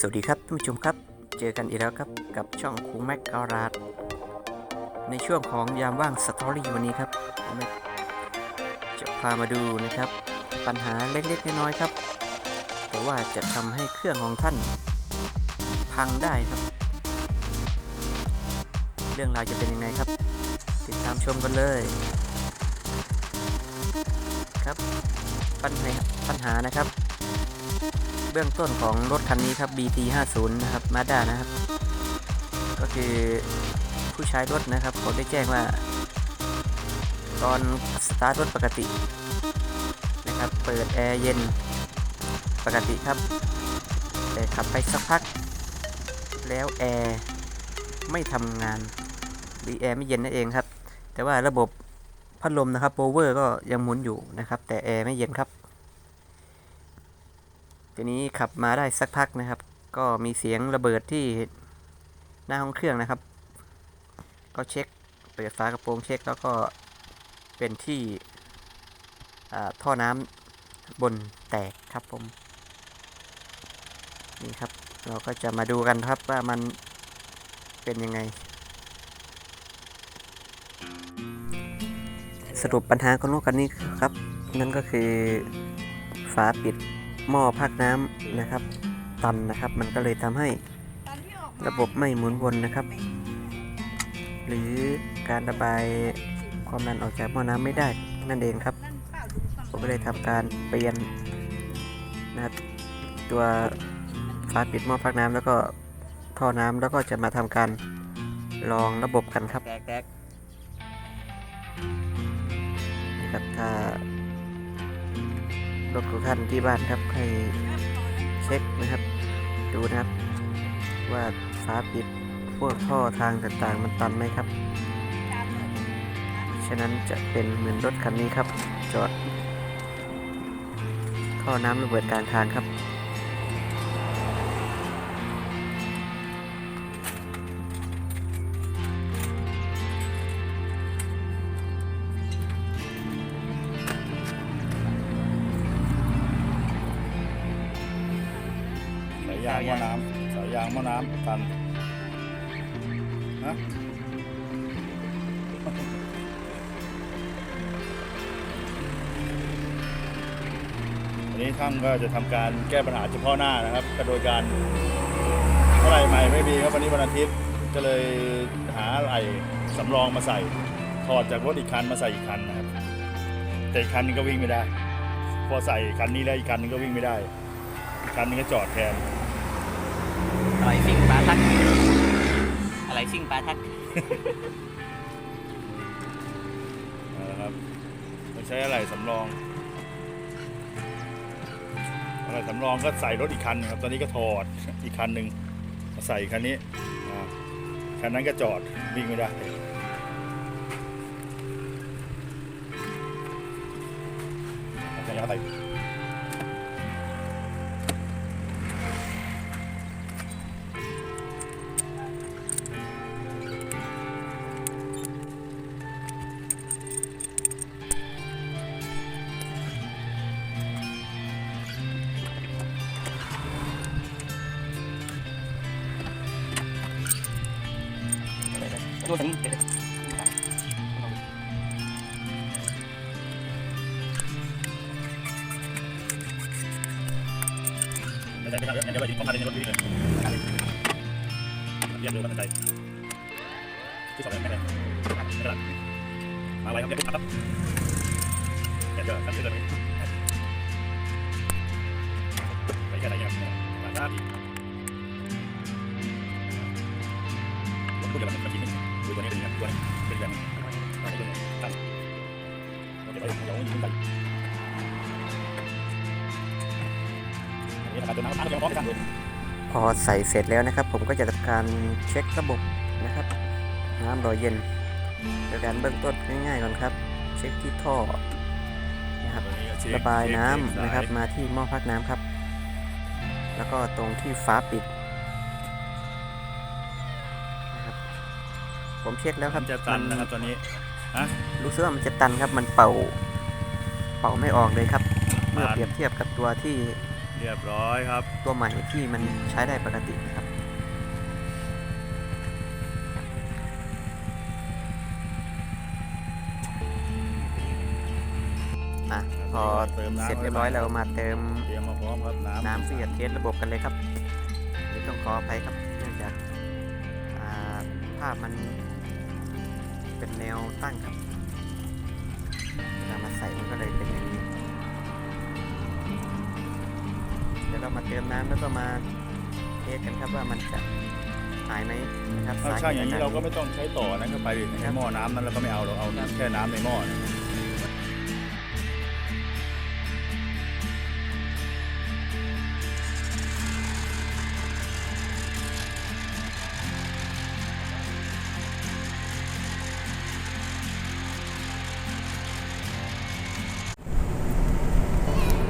สวัสดีครับท่านผู้ชมครับ เจอกันอีกแล้วครับกับช่องคุงแม็กการาดในช่วงของยามว่างสตอรี่วันนี้ครับจะพามาดูนะครับ ปัญหาเล็กๆน้อยๆครับ แต่ว่าจะทำให้เครื่องของท่านพังได้ครับ เรื่องราวจะเป็นยังไงครับ ติดตามชมกันเลยครับปัญหาปัญหานะครับ เบื้องต้นของรถคันนี้ครับ BT 50นะครับ Mazda นะครับ ก็คือผู้ใช้รถนะครับเขาได้แจ้งว่า ตอนสตาร์ทรถปกตินะครับ เปิดแอร์เย็นปกติครับ แต่ขับไปสักพัก แล้วแอร์ไม่ทำงานหรือแอร์ไม่เย็นนั่นเองครับ แต่ว่าระบบพัดลมนะครับโบเวอร์ก็ยังหมุนอยู่นะครับ แต่แอร์ไม่เย็นครับ ทีนี้ขับมาได้สักพักนะครับ ก็มีเสียงระเบิดที่หน้าห้องเครื่องนะครับ ก็เช็คเปิดฝากระโปรงเช็คแล้วก็เป็นที่อ่าท่อน้ำบนแตกครับผมนี่ครับเราก็จะมาดูกันครับว่ามันเป็นยังไง สรุปปัญหาของรถคันนี้ครับ นั่นก็คือฝาปิด หม้อพักน้ำนะครับตันนะครับ มันก็เลยทำให้ระบบไม่หมุนวนนะครับ หรือการระบายความดันออกจากหม้อน้ำไม่ได้นั่นเองครับ ผมก็เลยทำการเปลี่ยนนะครับตัวฝาปิดหม้อพักน้ำแล้วก็ท่อน้ำแล้วก็จะมาทำการลองระบบกันครับนะครับถ้า รถของท่านที่บ้านครับให้เช็คนะครับ ดูนะครับ ว่าฝาปิดพวกท่อทางต่างๆ มันตันไหมครับ ฉะนั้นจะเป็นเหมือนรถคันนี้ครับ จอดท่อน้ำระเบิดกลางทางครับายางหม้อน้ำสายยางหม้อน้ำตันนะอันนี้ช่างก็จะทำการแก้ปัญหาเฉพาะหน้านะครับก็โดยการเท่าไหร่ใหม่ไม่มีครับวันนี้วันอาทิตย์ก็เลยหาอะไรสำรองมาใส่ถอดจากรถอีกคันมาใส่อีกคันนะครับแต่อีกคันนึงก็วิ่งไม่ได้ พอใส่คันนี้แล้วอีกคันนึงก็วิ่งไม่ได้อีกคันนึงก็จอดแทน อะไรซิ่งปลาทัก อะไรซิ่งปลาทักนะครับต้องใช้อะไรสำรองอะไรสำรองก็ใส่รถอีกคันหนึงครับ ตอนนี้ก็ถอดอีกคันหนึ่งมาใส่คันนี้คันนั้นก็จอดวิ่งไม่ได้เอาใส่ เอาใส่ไม่ใส่ไม่ใส่เดี๋ยวไปของคันในรถวิ่งเลยเรียบเร็วกันใจที่สองไม่ได้ไม่ได้มาไว้ครับเดี๋ยวครับเดี๋ยวครับเดี๋ยวเลยไปแค่ไหนครับมาหน้าดีผมพูดเดี๋ยวมันมันกิน ดูตัวนี้เป็นยังตัวนี้เป็นยังมาให้ดูตั้งโอเคไปเดี๋ยวยิงไปนี่ประกาศตัวน้ำน้ำยังพอมกันเลยพอใส่เสร็จแล้วนะครับ ผมก็จะทำการเช็คระบบนะครับ น้ำรอเย็นโดยการเบื้องต้นง่ายๆก่อนครับ เช็คที่ท่อนะครับระบายน้ำนะครับมาที่หม้อพักน้ำครับ แล้วก็ตรงที่ฟ้าปิด ผมเช็คแล้วคมัรับนจะตันนะครับตอนนี้ฮะรู้สึกว่ามันจะตันครับ มันเป่า เป่าไม่ออกเลยครับมาเมื่อเปรียบเทียบกับตัวที่เรียบร้อยครับ ตัวใหม่ที่มันใช้ได้ปกตินะครับ อะพอเติมน้ำเสร็จเรียบร้อยเรามาเติม เตรียมมาพร้อมครับน้ำน้ำเพื่อเทสระบบกันเลยครับนี่ต้องขออภัยครับเนื่องจากอ่าภาพมัน เป็นแนวตั้งครับเวลามาใส่มันก็เลยเป็นอย่างนี้ เดี๋ยวเรามาเติมน้ำแล้วก็มาเทสกันครับว่ามันจะหายไหมนะครับถ้าช่างอย่างนี้เราก็สหตุไม่ต้องใช้ต่อนะก็ไปดิในหม้อน้ำนั้นเราก็ไม่เอาเราเอาแค่น้ำในหม้อนะ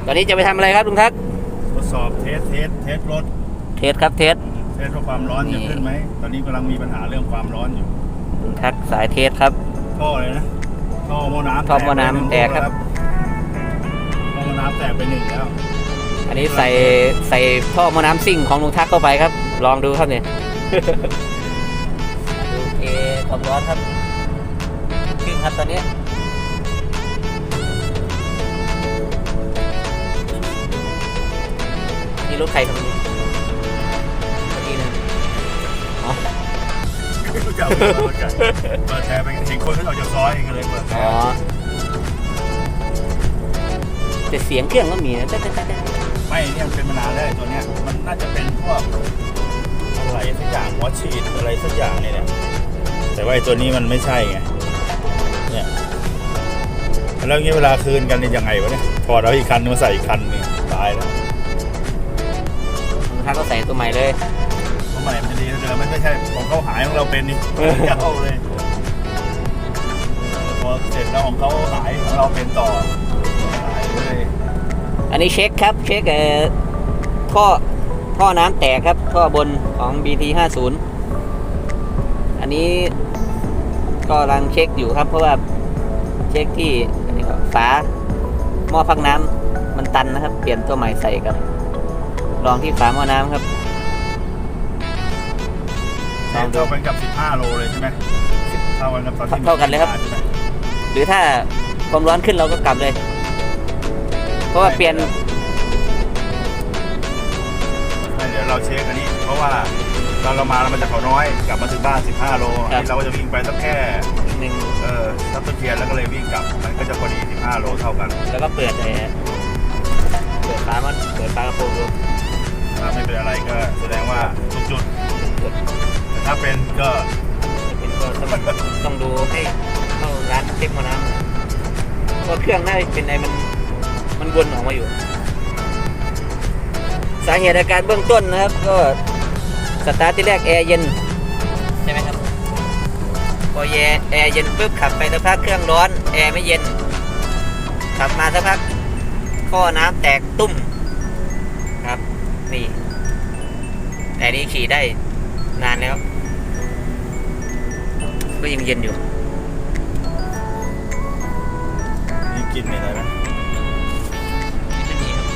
ตอนนี้จะไปทำอะไรครับลุงทักทดสอบเทสเทสเทสรถเทสครับเทส เทสว่าความร้อนจะขึ้นไหมตอนนี้กำลังมีปัญหาเรื่องความร้อนอยู่ลุงทักสายเทสครับ ท่อเลยนะท่อหม้อน้ำท่อหม้อน้ำแตกครับ ท่อหม้อน้ำแตกไปหนึ่งแล้วอันนี้ใส่ใส่ท่อมอน้ำซิ่งของลุงทักเข้าไปครับ ลองดูครับเนี่ย ดูเอความร้อนครับขึ้นครับตอนนี้ นี่รถใครทำนี้เมื่อกี้นะอ๋อจะเอาเปิดเปิดแชร์ไปเห็นคนเขาออกจากซอยก็เลยเปิดแชอ๋อร์แต่เสียงเครื่องก็มีนะแต่แต่แต่แต่ไม่เนี่ยมันเป็นมานานแล้วไอ้ตัวเนี้ยมันน่าจะเป็นพวกอะไรสักอย่างหัวฉีดอะไรสักอย่างเนี่ยเนี่ยแต่ว่าไอ้ตัวนี้มันไม่ใช่ไงเนี่ยแล้วงี้เวลาคืนกันนี่ยังไงวะเนี่ยถอดเอาอีกคันนึงมาใส่อีกคันนึงตายแล้ว ลุงทักก็ใส่ตัวใหม่เลยทำไมมันจะดีเดิมไม่ใช่ของเขาหายของเราเป็นนี่เออเข้าเลยพอเสร็จแล้วของเขาหายของเราเป็นต่อหายเลยอันนี้เช็คครับเช็คเอ่อท่อท่อน้ำแตกครับท่อบนของ BT 50อันนี้ก็กำลังเช็คอยู่ครับเพราะว่าเช็คที่อันนี้ก็ฝาหม้อพักน้ำมันตันนะครับ เปลี่ยนตัวใหม่ใส่กับ ลองที่ฝาหม้อน้ำครับเท่ากันกับ 15 โลเลยใช่ไหมเท่ากันกับตอนที่เท่ากันเลยครับ ใช่ไหมหรือถ้าความร้อนขึ้นเราก็กลับเลย เพราะว่าเปลี่ยนไม่เดี๋ยวเราเช็คอันนี้ เพราะว่าตอนเรามาเรามาจากเขาน้อย กลับมาถึงบ้าน 15 โลอันนี้เราก็จะวิ่งไปสักแค่หนึ่งเออซับตะเคียนแล้วก็เลยวิ่งกลับ มันก็จะพอดี 15 โลเท่ากัน แล้วก็เปิดเลยเปิดฝามันเปิดฝากระโปรงดู ถ้าไม่เป็นอะไรก็แสดงว่าทุกจุดแต่ถ้าเป็นก็เป็นก็ต้องต้องดูให้เข้าร้านเช็คมอน้ำเพราะเครื่องน่าจะเป็นไอ้มันมันวนออกมาอยู่ สาเหตุอาการเบื้องต้นนะครับ ก็สตาร์ทที่แรกแอร์เย็นใช่ไหมครับพอแอร์แอร์เย็นปุ๊บขับไปสักพักเครื่องร้อนแอร์ไม่เย็นขับมาสักพักข้อน้ำแตกตุ้ม นี่ แต่นี่ขี่ได้นานแล้ว ก็ยังเย็นอยู่นี่กินอะไรนะไม่มีครับ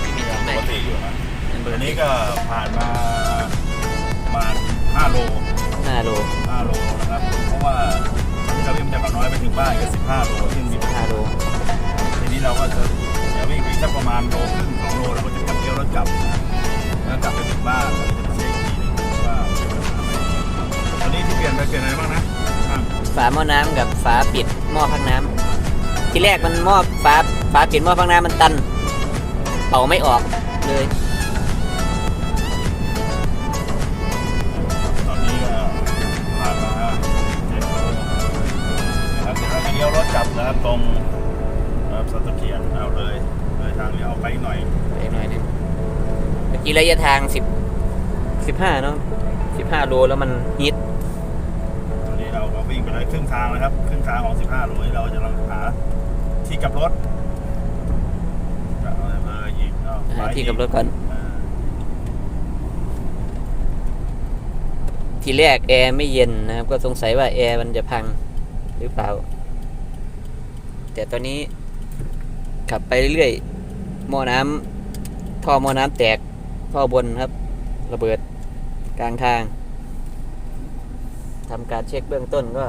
ไม่มียังทำปได้กติอยู่นะเป็นเบออันร์นี้นี้ก็ผ่านมาประมาณ5โลห้าโล5โลนะครับ เพราะว่าที่เราวิ่งจากเขาน้อยไปถึงบ้านก็15โลซึ่งมีห้าโลทีนี้เราก็จะ เดี๋ยววิ่งไปสักประมาณโลครึ่งสองโลเราก็จะกลับเที่ยวรถกลับนะแล้วกลับไปถึงบ้านเราจะมาเช็คอีกทีหนึงว่าเป็นปัญหาไหมตอนนี้ที่เปลี่ยนไปเปลี่ยนอะไรบ้างนะอะฝาหม้อน้ำกับฝาปิดหม้อพักน้ำที่แรกมันหม้อฝาฝาปิดหม้อพักน้ำมันตัน เป่าไม่ออกเลย ตอนนี้ก็ผ่านมาเจ็ดโลนะครับเดี๋ยวเราจะเลี้ยวรถกลับนะครับตรงนะ ครับสัตว์เขียนเอาเลยเลยทางนี้เอาไปหน่อยไปหน่อยหนึงเมื่อกี้ระยะทางสิบสิบห้าเนาะสิบห้าโลแล้วมันฮิตตอนนี้เราก็วิ่งไปได้ครึ่งทางนะครับครึ่งทางของ 15โลที่เราจะลองหาที่กลับรถจะเอาเบอร์อีกเอาหาที่กับรถก่อน อ่าทีแรกแอร์ไม่เย็นนะครับ ก็สงสัยว่าแอร์มันจะพังหรือเปล่า แต่ตอนนี้ ขับไปเรื่อยๆหม้อน้ท่อหม้อน้ำแตก ท่อบนครับ ระเบิดกลางทางทำการเช็คเบื้องต้นก็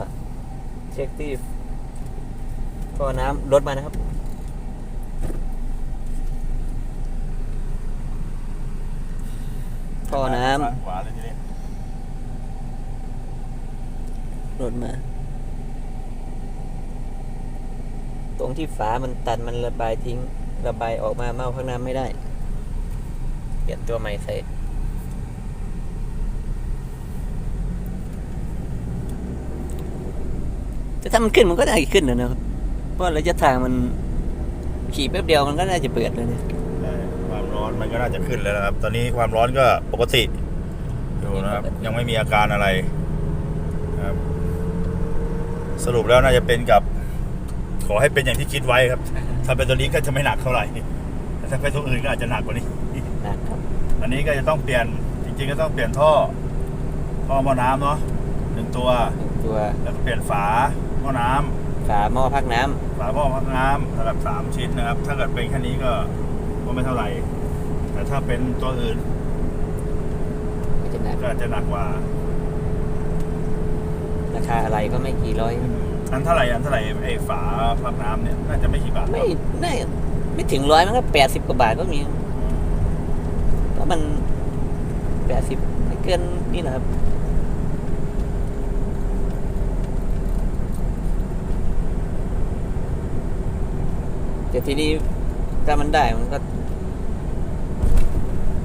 เช็คที่ท่อน้ำลดมานะครับ ท่อน้ซ้ายขวาเลยทีนี้ำลดมา ตรงที่ฝามันตันมันระบายทิ้ง ระบายออกมาเมาข้างหน้ำไม่ได้ เปลี่ยนตัวใหม่ใส่แต่ถ้ามันขึ้นมันก็น่าจะขึ้นนะนะครับเพราะระยะทางมันขี่แป๊บเดียวมันก็น่าจะเปิดเลยเนี่ยความร้อนมันก็น่าจะขึ้นแล้วนะครับ ตอนนี้ความร้อนก็ปกติอยู่นะครับ ยังไม่มีอาการอะไรครับ สรุปแล้วน่าจะเป็นกับ ขอให้เป็นอย่างที่คิดไว้ครับ ถ้าเป็นตัวนี้ก็จะไม่หนักเท่าไหร่แต่ถ้าเป็นตัวอื่นก็อาจจะหนักกว่านี้นะครับอันนี้ก็จะต้องเปลี่ยนจริงๆก็ต้องเปลี่ยนท่อท่อหม้อน้ำเนาะหนึ่งตัวตัว แล้วก็เปลี่ยนฝาหม้อน้ำฝาหม้อพักน้ำฝาหม้อพักน้ำสำหรับสามชิ้นนะครับ ถ้าเกิดเป็นแค่นี้ก็ก็ไม่เท่าไหร่ แต่ถ้าเป็นตัวอื่นก็จะหนักก็จะหนักกว่าราคาอะไรก็ไม่กี่ร้อย อันเท่าไหร่อันเท่าไหร่ไอ้ฝาพักน้ำเนี่ย น่าจะไม่กี่บาทไม่ไม่ไม่ถึงร้อยมันก็แปดสิบกว่าบาทก็มีเพราะมันแปดสิบไม่เกินนี่แหละครับแต่ทีนี้ถ้ามันได้มันก็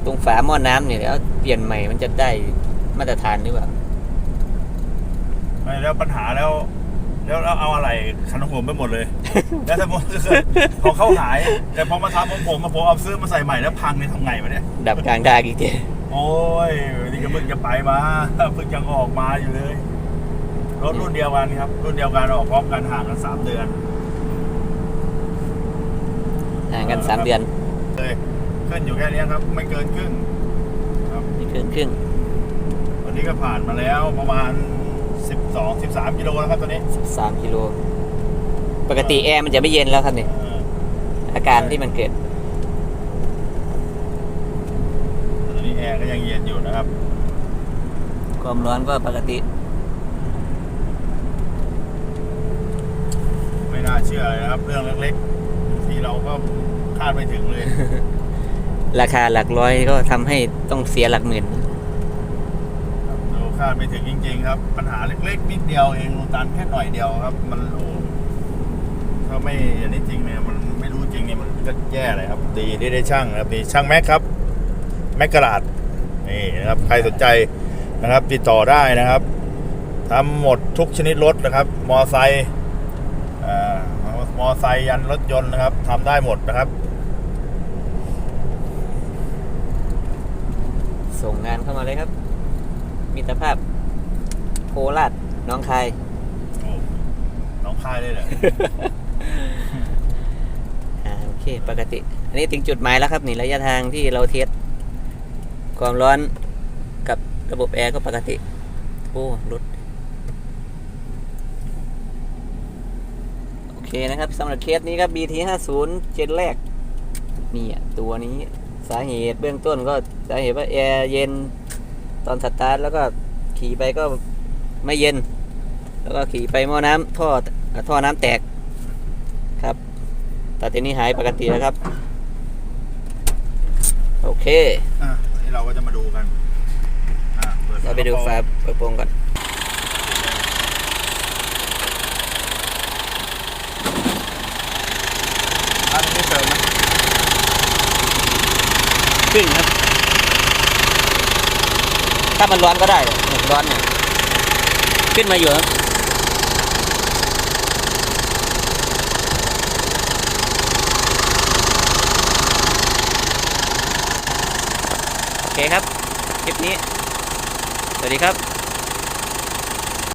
ตรงฝาหม้อน้ำเนี่ยแล้วเปลี่ยนใหม่มันจะได้มาตรฐานหรือเปล่าไม่แล้วปัญหาแล้ว แล้วเราเอาอะไรคันหัวไปหมดเลย แล้วถ้าผมพอเขาหาย แต่พอมาทำของผมมาผมเอาซื้อมาใส่ใหม่แล้วพังเนี่ยทำไงวะเนี่ย ดับกลางดากอีกทีโอ้ยนี่ก็เพิ่งจะไปมาเพิ่งจะออกมาอยู่เลยรถรุ่นเดียวกันครับ รุ่นเดียวกันออกพร้อมกันห่างกันสามเดือนห่างกันสามเดือนเลยขึ้นอยู่แค่นี้ครับ ไม่เกินครึ่ง ครับไม่เกินครึ่งวันนี้ก็ผ่านมาแล้วประมาณ 12 13กิโลแล้วครับตอนนี้สามกิโลปกติแอร์มันจะไม่เย็นแล้วครับเนี่ยเอออาการที่มันเกิดตอนนี้แอร์ก็ยังเย็นอยู่นะครับความร้อนก็ปกติ ไม่น่าเชื่อเลยนะครับ เรื่องเล็กๆ ที่เราก็คาดไม่ถึงเลย ราคาหลักร้อยก็ทำให้ต้องเสียหลักหมื่นเราดไม่ถึงจริง ๆ ครับ ปัญหาเล็กๆนิดเดียวเองรูตันแค่หน่อยเดียวครับ มันโอ้ถ้าไม่อันนี้จริงเนี่ยมันไม่รู้จริงเนี่ยมันก็แย่เลยครับ ดีที่ได้ช่างนะครับนี่ช่างแม็กครับ แม็กกระดาษนี่นะครับ ใครสนใจนะครับ ติดต่อได้นะครับทำหมดทุกชนิดรถนะครับ มอไซค์มอไซค์ยันรถยนต์นะครับทำได้หมดนะครับ ส่งงานเข้ามาเลยครับ มิตรภาพโคราชหน้องคาย โอ้น้องคายเลยเหรอ อ่าโอเคปกติ อันนี้ถึงจุดหมายแล้วครับนี่ระยะทางที่เราเทสความร้อนกับระบบแอร์ก็ปกติ โอ้รถโอเคนะครับสำหรับเคสนี้ครับ BT 5 0เจนแรกนี่อะตัวนี้สาเหตุเบื้องต้นก็สาเหตุว่าแอร์เย็น ตอนสตาร์ทแล้วก็ขี่ไปก็ไม่เย็น แล้วก็ขี่ไปหม้อน้ำท่อท่อน้ำแตกครับแต่ทีนี้หายปกติแล้วครับ โอเคอะวันนี้เราก็จะมาดูกันอะเปิดเราไปดูฝาเปิดโปรงก่อนอันนี้เติมไหมขึ้นครับ ถ้ามันร้อนก็ได้หนึ่งร้อนเนี่ยขึ้นมาอยู่ครับโอเคครับ คลิปนี้ สวัสดีครับ